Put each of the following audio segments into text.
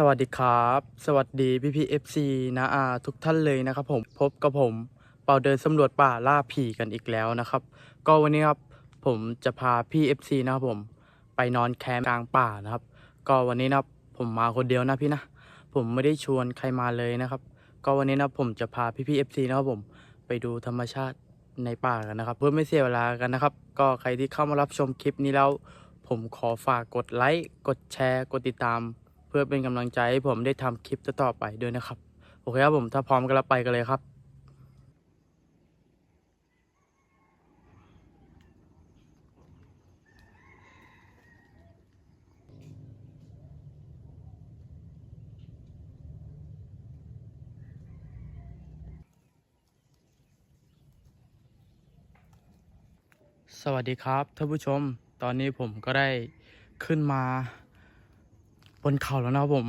สวัสดีครับ สวัสดีพี่พีเอฟซีนะอาทุกท่านเลยนะครับผมพบกับผมเป่าเดินสำรวจป่าล่าผีกันอีกแล้วนะครับ ก็วันนี้ครับผมจะพาพี่เอฟซีนะครับผมไปนอนแคมป์กลางป่านะครับ ก็วันนี้นะครับผมมาคนเดียวนะพี่นะ ผมไม่ได้ชวนใครมาเลยนะครับ ก็วันนี้นะผมจะพาพี่พีเอฟซีนะครับผมไปดูธรรมชาติในป่ากันนะครับ เพื่อไม่เสียเวลากันนะครับ ก็ใครที่เข้ามารับชมคลิปนี้แล้ว ผมขอฝากกดไลค์กดแชร์ กดติดตาม พื่อเป็นกำลังใจให้ผมได้ทำคลิปต่อไปด้วยนะครับ โอเคครับผมถ้าพร้อมกันแล้วไปกันเลยครับสวัสดีครับท่านผู้ชม ตอนนี้ผมก็ได้ขึ้นมา นเขาแล้วนะครับผม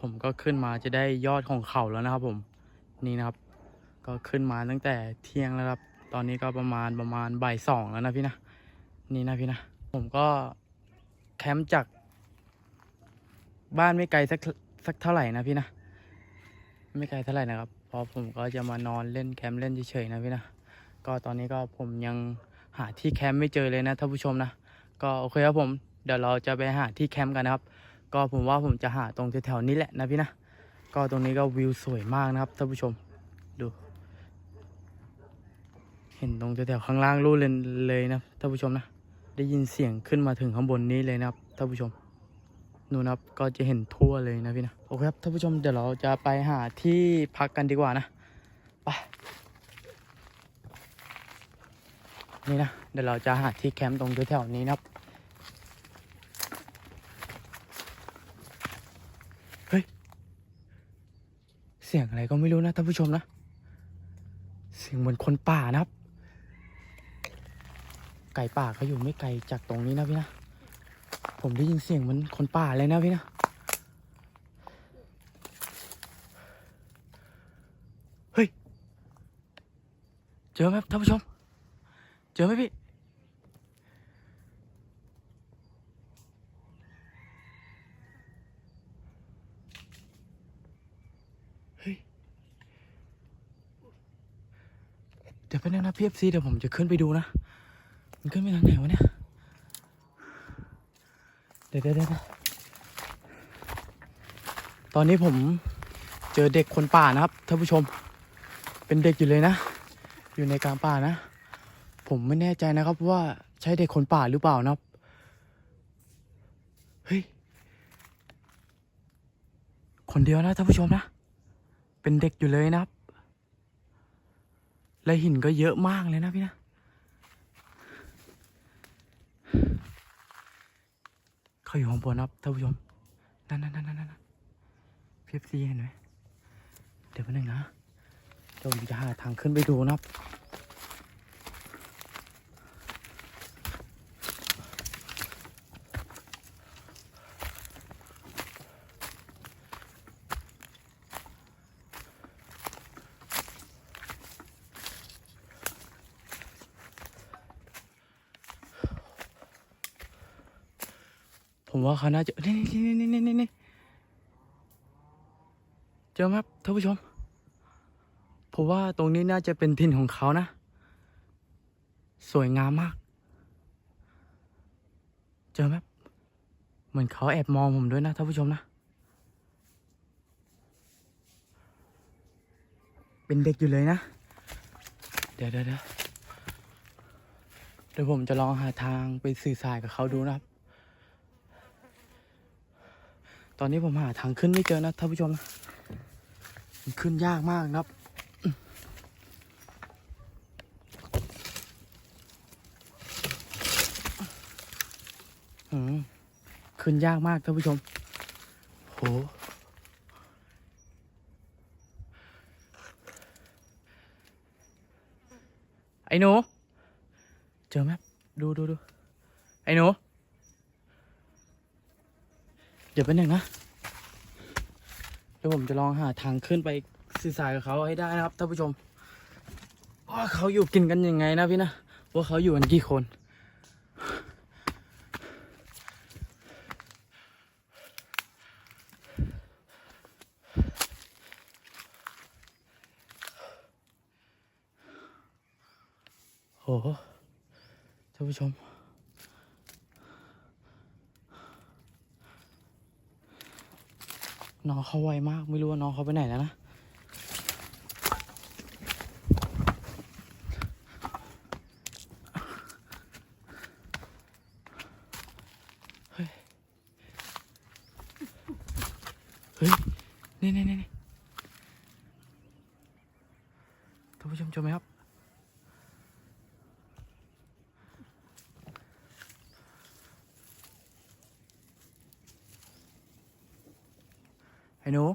ผมก็ขึ้นมาจะได้ยอดของเขาแล้วนะครับ ผม นี่นะครับ ก็ขึ้นมาตั้งแต่เที่ยงแล้วครับ ตอนนี้ก็ประมาณประมาณบ่ายสองแล้วนะพี่นะ นี่นะพี่นะ ผมก็แคมป์จากบ้านไม่ไกลสักสักเท่าไหร่นะพี่นะ ไม่ไกลเท่าไหร่นะครับ เพราะผมก็จะมานอนเล่นแคมป์เล่นเฉยๆนะพี่นะ ก็ตอนนี้ก็ผมยังหาที่แคมป์ไม่เจอเลยนะท่านผู้ชมนะ ก็โอเคครับผม เดี๋ยวเราจะไปหาที่แคมป์กันนะครับ ก็ผมว่าผมจะหาตรงแถวๆนี้แหละนะพี่นะก็ตรงนี้ก็วิวสวยมากนะครับท่านผู้ชมดู เห็นตรงแถวๆข้างล่างรูเลยเลยนะท่านผู้ชมนะได้ยินเสียงขึ้นมาถึงข้างบนนี้เลยนะครับท่านผู้ชมนู่นนะครับก็จะเห็นทั่วเลยนะพี่นะโอเคครับท่านผู้ชมเดี๋ยวเราจะไปหาที่พักกันดีกว่านะไปนี่นะเดี๋ยวเราจะหาที่แคมป์ตรงแถวๆนี้นะครับ เฮ้ย เสียงอะไรก็ไม่รู้นะท่านผู้ชมนะ เสียงเหมือนคนป่านะครับ ไก่ป่าเขาอยู่ไม่ไกลจากตรงนี้นะพี่นะ ผมได้ยินเสียงเหมือนคนป่าเลยนะพี่นะ เฮ้ย เจอไหมท่านผู้ชม เจอไหมพี่ เฮ้ย เดี๋ยวไปบนึงนะพี่เอฟซีเดี๋ยวผมจะขึ้นไปดูนะ มันขึ้นไปทางไหนวะเนี่ยเดี๋ยวเดี๋ยวเดี๋ยวตอนนี้ผมเจอเด็กคนป่านะครับท่านผู้ชม เป็นเด็กอยู่เลยนะ อยู่ในกลางป่านะ ผมไม่แน่ใจนะครับว่าใช่เด็กคนป่าหรือเปล่านะครับ เฮ้ย คนเดียวนะท่านผู้ชมนะ เป็นเด็กอยู่เลยนะครับ และหินก็เยอะมากเลยนะพี่นะ เขาอยู่ข้างบนนะครับท่านผู้ชม นั่นนั่นนั่นนั่นนั่นพียบซีเห็นไหม เดี๋ยวแป๊บนึงนะเดี๋ยวผมจะหาทางขึ้นไปดูนะครับ ผมว่าเขาน่าจะนี่นี่นี่นี่นี่นี่เจอไหมครับท่านผู้ชมผมว่าตรงนี้น่าจะเป็นถิ่นของเขานะ สวยงามมาก เจอไหมเหมือนเขาแอบมองผมด้วยนะท่านผู้ชมนะ เป็นเด็กอยู่เลยนะ เดี๋ยวเดี๋ยวเดี๋ยวเดี๋ยวผมจะลองหาทางไปสื่อสารกับเขาดูนะครับ ตอนนี้ผมหาทางขึ้นไม่เจอนะท่านผู้ชมนะมันขึ้นยากมากนะครับ ขึ้นยากมากท่านผู้ชม โห ไอ้หนู เจอไหมดูดูดูไอ้หนู ดี๋ยวแป๊บนึงนะเดี๋ยวผมจะลองหาทางขึ้นไปสื่อสารกับเขาให้ได้นะครับท่านผู้ชมว่าเขาอยู่กินกันยังไงนะพี่นะว่าเขาอยู่กันกี่คน โโหท่านผู้ชม น้องเขาไวมาก ไม่รู้ว่าน้องเขาไปไหนแล้วนะ เฮ้ย เฮ้ย นี่นี่นี่นี่ท่านผู้ชมชมไหมครับ ไอ้หนู เ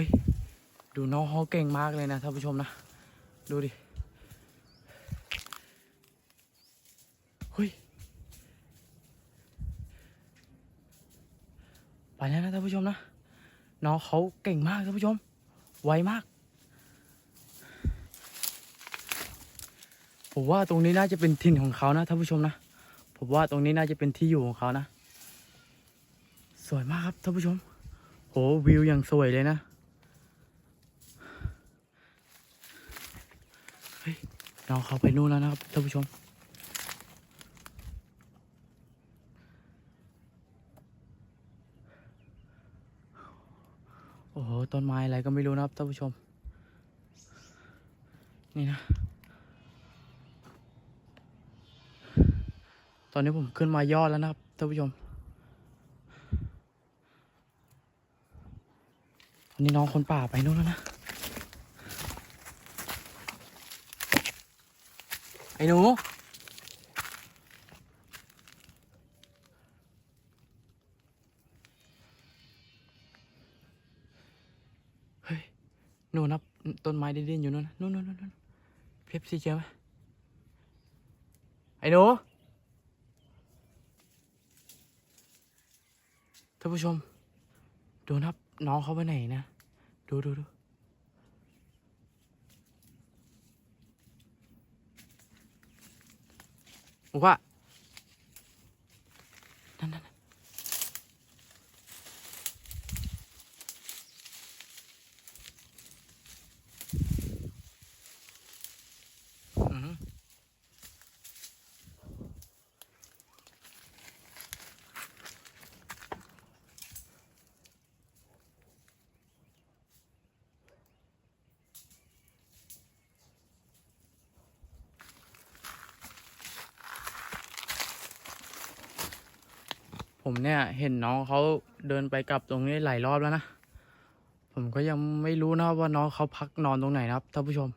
ฮ้ย ดูน้องเขาเก่งมากเลยนะท่านผู้ชมนะ ดูดิ เฮ้ย ไปแล้วนะท่านผู้ชมนะ น้องเขาเก่งมากท่านผู้ชม ไวมาก ผมว่าตรงนี้น่าจะเป็นถิ่นของเขานะท่านผู้ชมนะ ผมว่าตรงนี้น่าจะเป็นที่อยู่ของเขานะ สวยมากครับท่านผู้ชมโหวิวอย่างสวยเลยนะ เฮ้ย น้องเขาไปนู่นแล้วนะครับท่านผู้ชม โอ้โหต้นไม้อะไรก็ไม่รู้นะครับท่านผู้ชม นี่นะ ตอนนี้ผมขึ้นมายอดแล้วนะครับท่านผู้ชมตอนนี้น้องคนป่าไปนู่นแล้วนะ ไอ้หนู เฮ้ย หนูนับต้นไม้ดิ้นอยู่นู่นนู่นนู่นนู่นนู่นเพปซี่เจอไหมไอ้หนู ท่านผู้ชม ดูนับน้องเขาไปไหนนะ ดูดูดูบอก ว่านั่นนั่นนั่นอือหือ ผม เนี่ยเห็นน้องเขาเดินไปกลับตรงนี้หลายรอบแล้วนะ ผมก็ยังไม่รู้นะว่าน้องเขาพักนอนตรงไหนนะครับท่านผู้ชม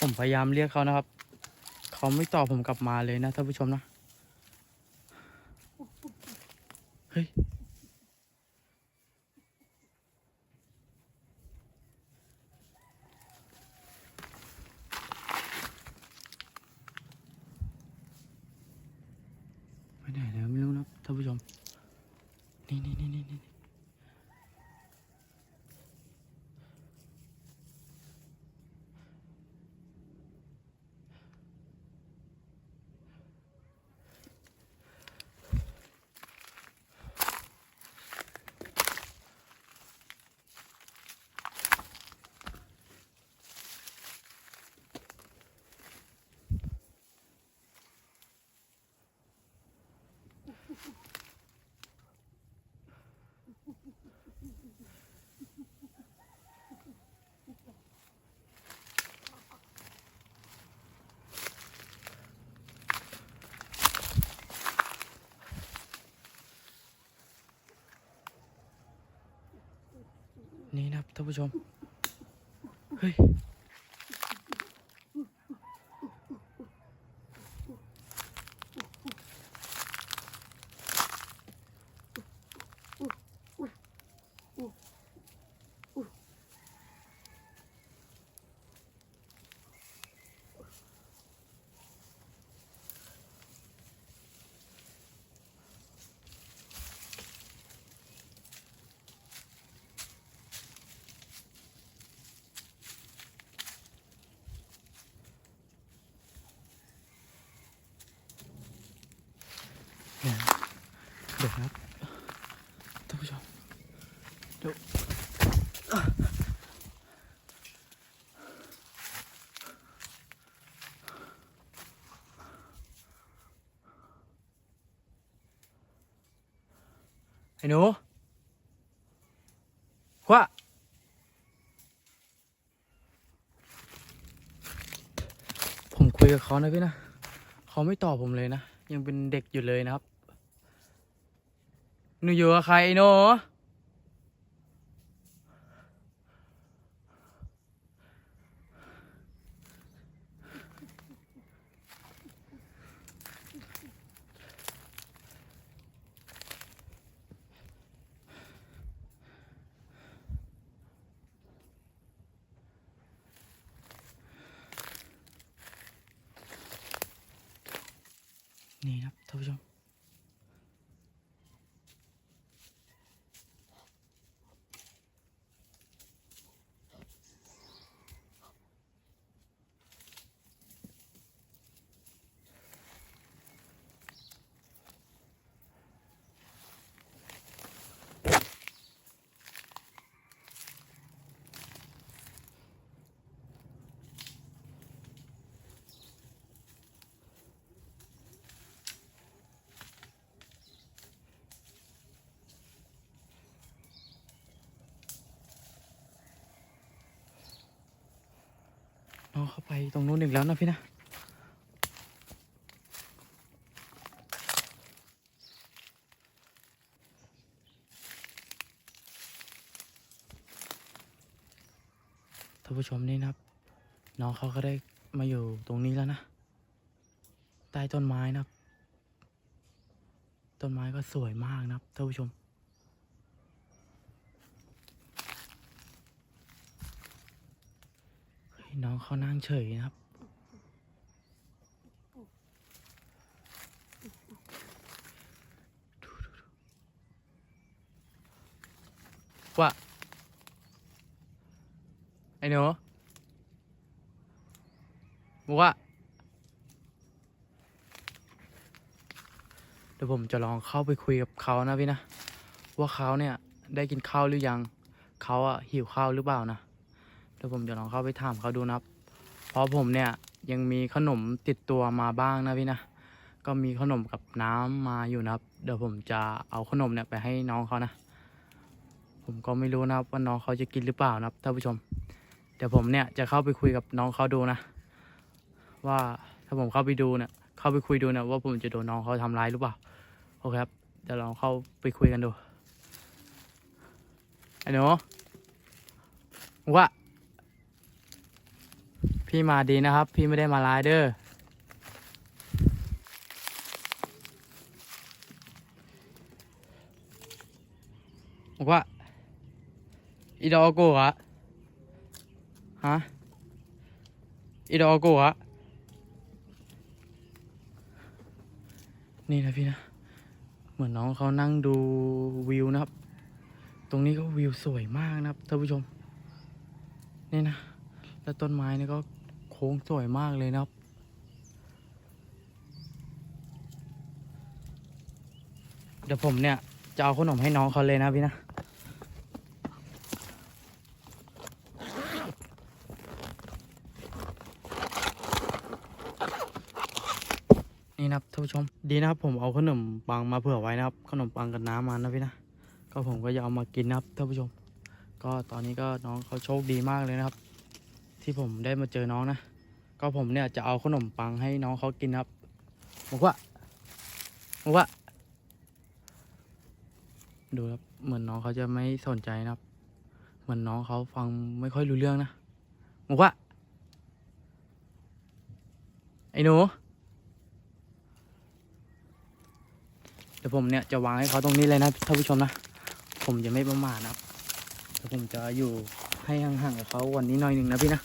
ผมพยายามเรียกเขานะครับ เขาไม่ตอบผมกลับมาเลยนะท่านผู้ชมนะ เฮ้ย ไปไหนแล้วไม่รู้นะท่านผู้ชม นี่นี่นี่นี่ ท่านผู้ชม เฮ้ย น เดี๋ยวครับท่านผู้ชมเดี๋ยวไอ้หนูว่าผมคุยกับเขานะพี่นะ เขาไม่ตอบผมเลยนะ ยังเป็นเด็กอยู่เลยนะครับ หนูอยู่กับใครไอ้โน น้องเข้าไปตรงนู้นอีกแล้วนะพี่นะ ท่านผู้ชมนี่นะครับ น้องเขาก็ได้มาอยู่ตรงนี้แล้วนะ ใต้ต้นไม้นะครับ ต้นไม้ก็สวยมากนะครับท่านผู้ชม เฮ้ย น้องเขานั่งเฉยนะครับ ว่า ไอ้หนูบอกว่า เดี๋ยวผมจะลองเข้าไปคุยกับเขานะพี่นะ ว่าเขาเนี่ยได้กินข้าวหรือยัง เขาอะหิวข้าวหรือเปล่านะ ดี๋ยวผมจะลองเข้าไปถามเขาดูนะครับ เพราะผมเนี่ยยังมีขนมติดตัวมาบ้างนะพี่นะ ก็มีขนมกับน้ำมาอยู่นะครับ เดี๋ยวผมจะเอาขนมเนี่ยไปให้น้องเขานะ ผมก็ไม่รู้นะครับว่าน้องเขาจะกินหรือเปล่านะครับท่านผู้ชม เดี๋ยวผมเนี่ยจะเข้าไปคุยกับน้องเขาดูนะ ว่าถ้าผมเข้าไปดูเนี่ย เข้าไปคุยดูเนี่ยว่าผมจะโดนน้องเขาทำร้ายหรือเปล่า โอเคครับเดี๋ยวลองเข้าไปคุยกันดูไอ้หนูว่า พี่มาดีนะครับ พี่ไม่ได้มาร้ายเด้อบอกว่าอีดอกโกะฮะอีดอกโกะนี่นะพี่นะ เหมือนน้องเขานั่งดูวิวนะครับ ตรงนี้ก็วิวสวยมากนะครับท่านผู้ชม นี่นะ แล้วต้นไม้นี่ก็ ค้งสวยมากเลยนะครับเดี๋ยวผมเนี่ยจะเอาขนมให้น้องเขาเลยนะพี่นะนี่นะครับท่านผู้ชมดีนะครับผมเอาขนมปังมาเผื่อไว้นะครับ ขนมปังกับน้ำมานะพี่นะก็ผมก็จะเอามากินนะครับท่านผู้ชม ก็ตอนนี้ก็น้องเขาโชคดีมากเลยนะครับ ที่ผมได้มาเจอน้องนะ ก็ผมเนี่ยจะเอาขนมปังให้น้องเขากินครับบอกว่าบอกว่า ดูครับ เหมือนน้องเขาจะไม่สนใจนะครับ เหมือนน้องเขาฟังไม่ค่อยรู้เรื่องนะบอกว่า ไอ้หนู เดี๋ยวผมเนี่ยจะวางให้เขาตรงนี้เลยนะท่านผู้ชมนะ ผมจะไม่ประมาทนะครับเดี๋ยวผมจะอยู่ให้ห่างๆกับเขาวันนี้หน่อยหนึ่งนะพี่นะ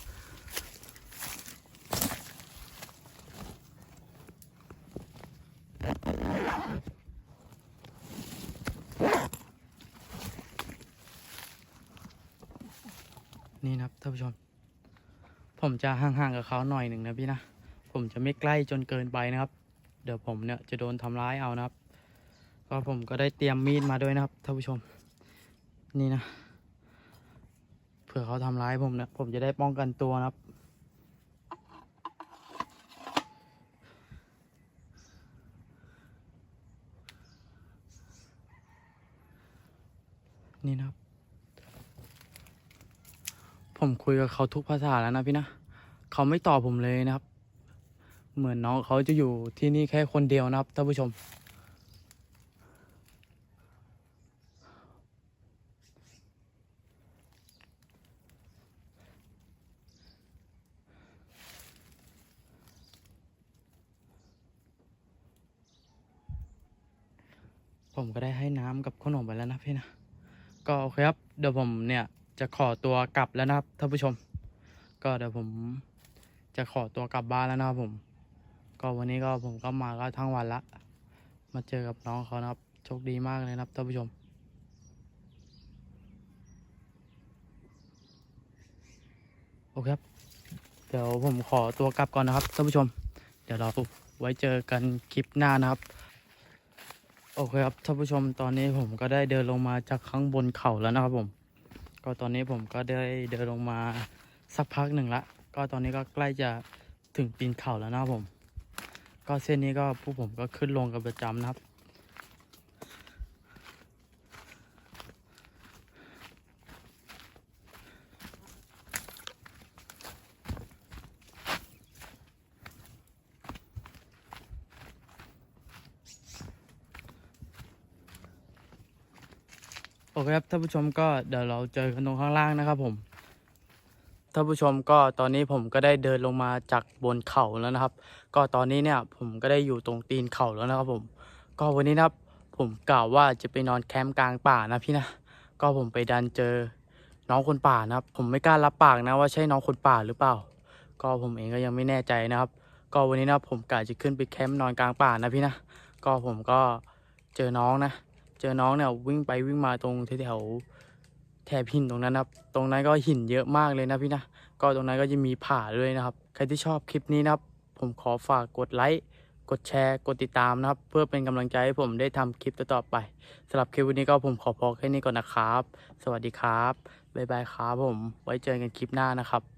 นี่นะครับท่านผู้ชม ผมจะห่างๆกับเขาหน่อยหนึ่งนะพี่นะ ผมจะไม่ใกล้จนเกินไปนะครับ เดี๋ยวผมเนี่ยจะโดนทำร้ายเอานะครับ ก็ผมก็ได้เตรียมมีดมาด้วยนะครับท่านผู้ชม นี่นะ เผื่อเขาทำร้ายผมเนี่ยผมจะได้ป้องกันตัวนะครับ นี่นะครับ ผมคุยกับเขาทุกภาษาแล้วนะพี่นะ เขาไม่ตอบผมเลยนะครับ เหมือนน้องเขาจะอยู่ที่นี่แค่คนเดียวนะครับท่านผู้ชม ผมก็ได้ให้น้ำกับขนมไปแล้วนะพี่นะ ก็โอเคครับ เดี๋ยวผมเนี่ย จะขอตัวกลับแล้วนะครับท่านผู้ชม ก็เดี๋ยวผมจะขอตัวกลับบ้านแล้วนะครับผม ก็วันนี้ก็ผมก็มาก็ทั้งวันละ มาเจอกับน้องเขานะครับโชคดีมากเลยนะครับท่านผู้ชมโอเคครับ เดี๋ยวผมขอตัวกลับก่อนนะครับท่านผู้ชม เดี๋ยวเราไว้เจอกันคลิปหน้านะครับ โอเคครับท่านผู้ชมตอนนี้ผมก็ได้เดินลงมาจากข้างบนเขาแล้วนะครับผม ก็ตอนนี้ผมก็ได้เดินลงมาสักพักหนึ่งละ ก็ตอนนี้ก็ใกล้จะถึงปีนเขาแล้วนะผม ก็เส้นนี้ก็ผู้ผมก็ขึ้นลงกันประจำนะครับ โอเคครับท่านผู้ชมก็เดี๋ยวเราเจอกันตรงข้างล่างนะครับผมท่านผู้ชมก็ตอนนี้ผมก็ได้เดินลงมาจากบนเขาแล้วนะครับ ก็ตอนนี้เนี่ยผมก็ได้อยู่ตรงตีนเขาแล้วนะครับผม ก็วันนี้นะครับผมกล่าวว่าจะไปนอนแคมป์กลางป่านะพี่นะก็ผมไปดันเจอน้องคนป่านะครับ ผมไม่กล้ารับปากนะว่าใช่น้องคนป่าหรือเปล่า ก็ผมเองก็ยังไม่แน่ใจนะครับ ก็วันนี้นะผมกะจะขึ้นไปแคมป์นอนกลางป่านะพี่นะก็ผมก็เจอน้องนะ เจอน้องเนี่ยวิ่งไปวิ่งมาตรงแถวแถบหินตรงนั้นนะครับ ตรงนั้นก็หินเยอะมากเลยนะพี่นะ ก็ตรงนั้นก็จะมีผาด้วยนะครับ ใครที่ชอบคลิปนี้นะครับ ผมขอฝากกดไลค์ กดแชร์ กดติดตามนะครับ เพื่อเป็นกำลังใจให้ผมได้ทำคลิปต่อๆไปสำหรับคลิปวันนี้ก็ผมขอพอแค่นี้ก่อนนะครับ สวัสดีครับ บ๊ายบายครับผม ไว้เจอกันคลิปหน้านะครับ